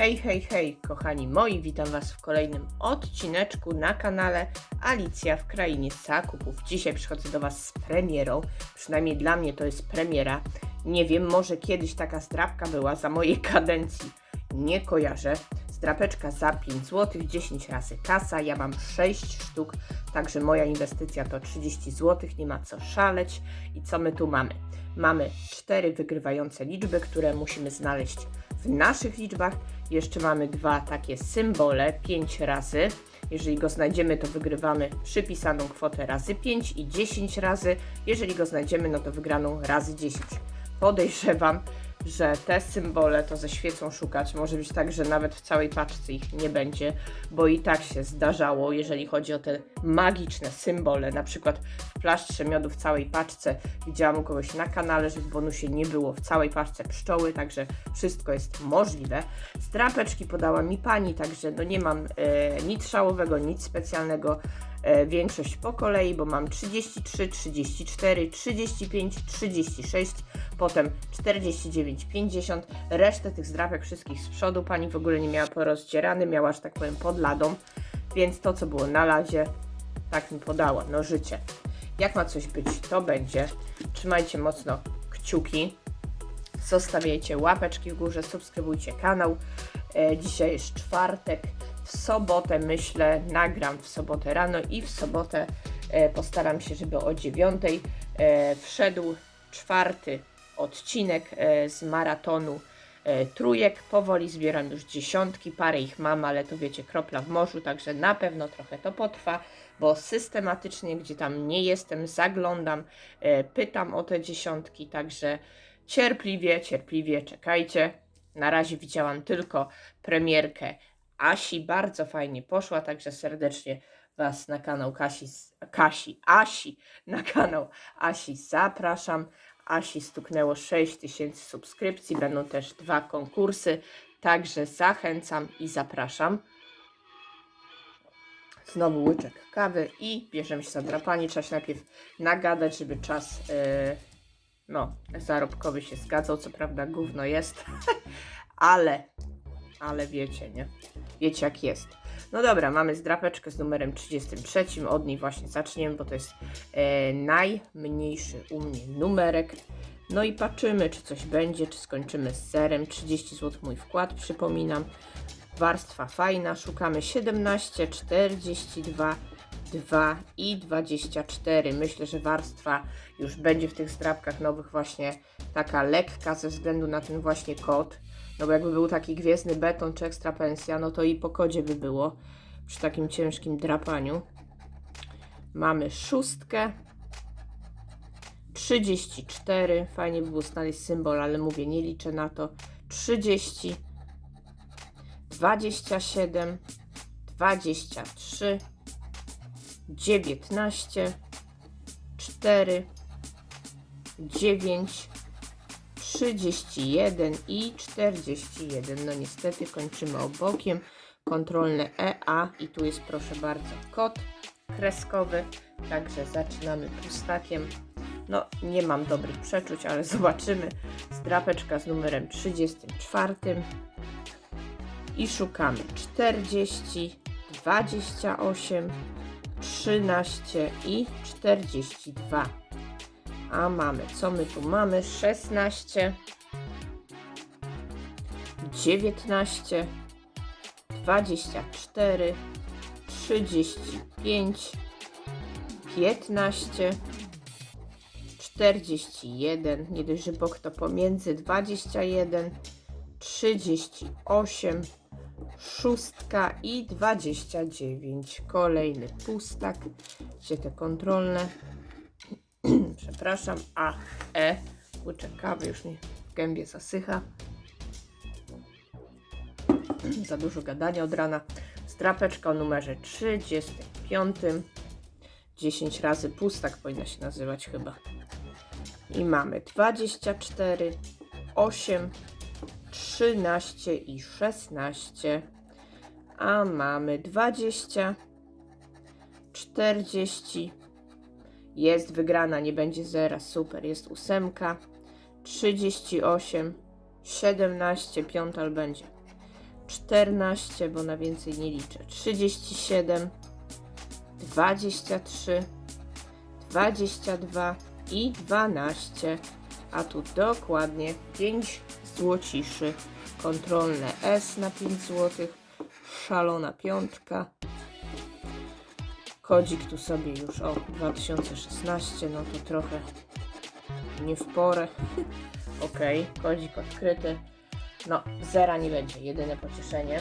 Hej, hej, hej, kochani moi, witam Was w kolejnym odcineczku na kanale Alicja w Krainie Zakupów. Dzisiaj przychodzę do Was z premierą, przynajmniej dla mnie to jest premiera. Nie wiem, może kiedyś taka zdrapka była za mojej kadencji, nie kojarzę. Zdrapeczka za 5 zł, 10 razy kasa, ja mam 6 sztuk, także moja inwestycja to 30 zł, nie ma co szaleć. I co my tu mamy? Mamy cztery wygrywające liczby, które musimy znaleźć w naszych liczbach. Jeszcze mamy dwa takie symbole, 5 razy. Jeżeli go znajdziemy, to wygrywamy przypisaną kwotę razy 5 i 10 razy. Jeżeli go znajdziemy, no to wygraną razy 10. Podejrzewam, że te symbole to ze świecą szukać. Może być tak, że nawet w całej paczce ich nie będzie, bo i tak się zdarzało, jeżeli chodzi o te magiczne symbole. Na przykład w plaszcze miodu w całej paczce widziałam u kogoś na kanale, że w bonusie nie było w całej paczce pszczoły, także wszystko jest możliwe. Strapeczki podała mi pani, także no nie mam e, nic szałowego, nic specjalnego. E, większość po kolei, bo mam 33, 34, 35, 36, potem 49, 50. Resztę tych zdrapek wszystkich z przodu pani w ogóle nie miała porozdzierany, miała, że tak powiem, pod ladą, więc to, co było na ladzie, tak mi podała, no życie. Jak ma coś być, to będzie. Trzymajcie mocno kciuki, zostawiajcie łapeczki w górze, subskrybujcie kanał. E, dzisiaj jest czwartek, w sobotę myślę, nagram w sobotę rano i w sobotę e, postaram się, żeby o dziewiątej e, wszedł czwarty odcinek e, z maratonu trójek. Powoli zbieram już dziesiątki, parę ich mam, ale to wiecie, kropla w morzu, także na pewno trochę to potrwa, bo systematycznie, gdzie tam nie jestem, zaglądam, pytam o te dziesiątki, także cierpliwie, cierpliwie czekajcie. Na razie widziałam tylko premierkę Asi, bardzo fajnie poszła, także serdecznie Was na kanał Kasi, Kasi, Asi, na kanał Asi zapraszam. Asi stuknęło 6000 subskrypcji, będą też dwa konkursy, także zachęcam i zapraszam. Znowu łyczek kawy i bierzemy się za drapanie. Trzeba się najpierw nagadać, żeby czas yy, no, zarobkowy się zgadzał. Co prawda gówno jest, ale, ale wiecie, nie? Wiecie jak jest. No dobra, mamy zdrapeczkę z numerem 33. Od niej właśnie zaczniemy, bo to jest e, najmniejszy u mnie numerek. No i patrzymy, czy coś będzie, czy skończymy z zerem. 30 zł mój wkład, przypominam. Warstwa fajna. Szukamy 17, 42, 2 i 24. Myślę, że warstwa już będzie w tych zdrapkach nowych właśnie taka lekka ze względu na ten właśnie kod. No bo jakby był taki gwiezdny beton czy ekstra pensja, no to i po kodzie by było przy takim ciężkim drapaniu. Mamy szóstkę. 34. Fajnie by było znaleźć symbol, ale mówię, nie liczę na to. 30. 27. 23. 19. 4. 9. 31 i 41. No niestety kończymy obokiem. Kontrolne EA i tu jest proszę bardzo kod kreskowy. Także zaczynamy pustakiem. No nie mam dobrych przeczuć, ale zobaczymy. Zdrapeczka z numerem 34 i szukamy 40, 28, 13 i 42. A mamy, co my tu mamy? 16, 19, 24, 35, 15, 41, nie dość, że bok to pomiędzy. 21, 38, szóstka i 29. Kolejny pustak, gdzie te kontrolne przepraszam, A, E, łyczek kawy już mi w gębie zasycha. Za dużo gadania od rana. Strapeczka o numerze 35. 10 razy pustak powinna się nazywać chyba. I mamy 24, 8, 13 i 16. A mamy 20, 40, jest wygrana, nie będzie zera. Super, jest ósemka. 38, 17, piąta ale będzie. 14, bo na więcej nie liczę. 37, 23, 22 i 12. A tu dokładnie 5 złociszy. Kontrolne S na 5 zł. Szalona piątka. Kodzik tu sobie już o 2016, no to trochę nie w porę. ok, kodzik odkryty. No, zera nie będzie, jedyne pocieszenie.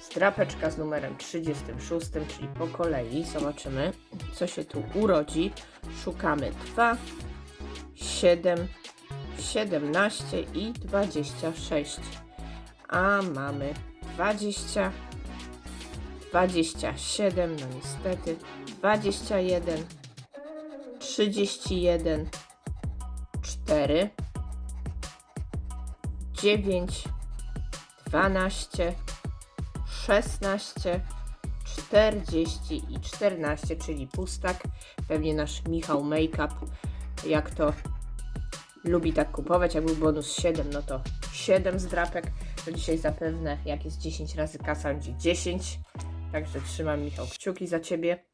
Strapeczka z numerem 36, czyli po kolei. Zobaczymy, co się tu urodzi. Szukamy 2, 7, 17 i 26. A mamy 20, 27, no niestety, 21, 31, 4, 9, 12, 16, 40 i 14, czyli pustak. Pewnie nasz Michał Makeup, jak to lubi tak kupować. Jak był bonus 7, no to 7 zdrapek. To dzisiaj zapewne, jak jest 10 razy kasa, będzie 10. Także trzymam Michał kciuki za Ciebie.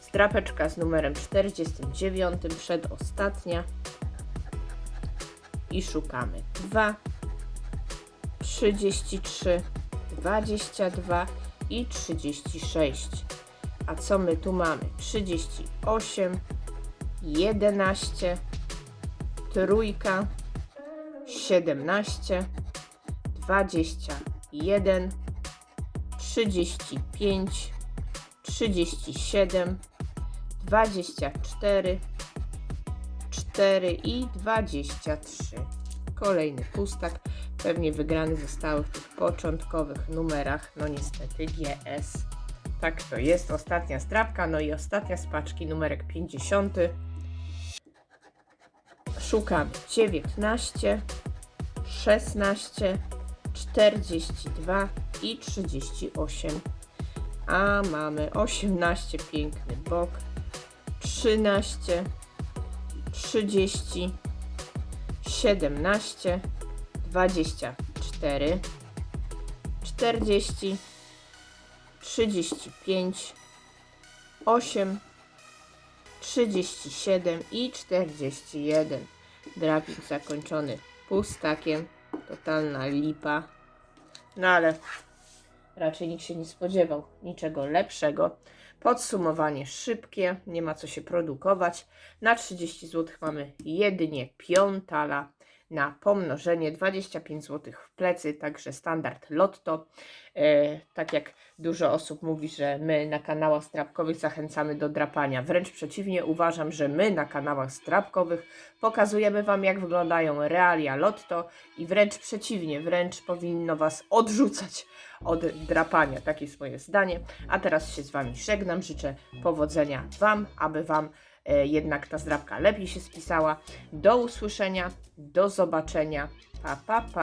Zdrapeczka z numerem 49, przedostatnia. I szukamy 2, 33, 22 i 36. A co my tu mamy? 38, 11, trójka, 17, 21, 35, 37, 24, 4 i 23. Kolejny pustak, pewnie wygrany zostały w tych początkowych numerach, no niestety GS. Tak to jest, ostatnia strapka, no i ostatnia z paczki, numerek 50. Szukamy 19, 16, 42 i 38. A mamy 18, piękny bok, 13, 30, 17, 24, 40, 35, 8, 37 i 41. Drapik zakończony pustakiem. Totalna lipa. No ale raczej nikt się nie spodziewał niczego lepszego. Podsumowanie szybkie, nie ma co się produkować. Na 30 zł mamy jedynie piątala na pomnożenie 25 zł w plecy, także standard lotto. E, tak jak dużo osób mówi, że my na kanałach strapkowych zachęcamy do drapania. Wręcz przeciwnie, uważam, że my na kanałach strapkowych pokazujemy Wam, jak wyglądają realia lotto i wręcz przeciwnie, wręcz powinno Was odrzucać od drapania. Takie jest moje zdanie. A teraz się z Wami żegnam. Życzę powodzenia Wam, aby Wam jednak ta zdrapka lepiej się spisała. Do usłyszenia, do zobaczenia. Pa, pa, pa.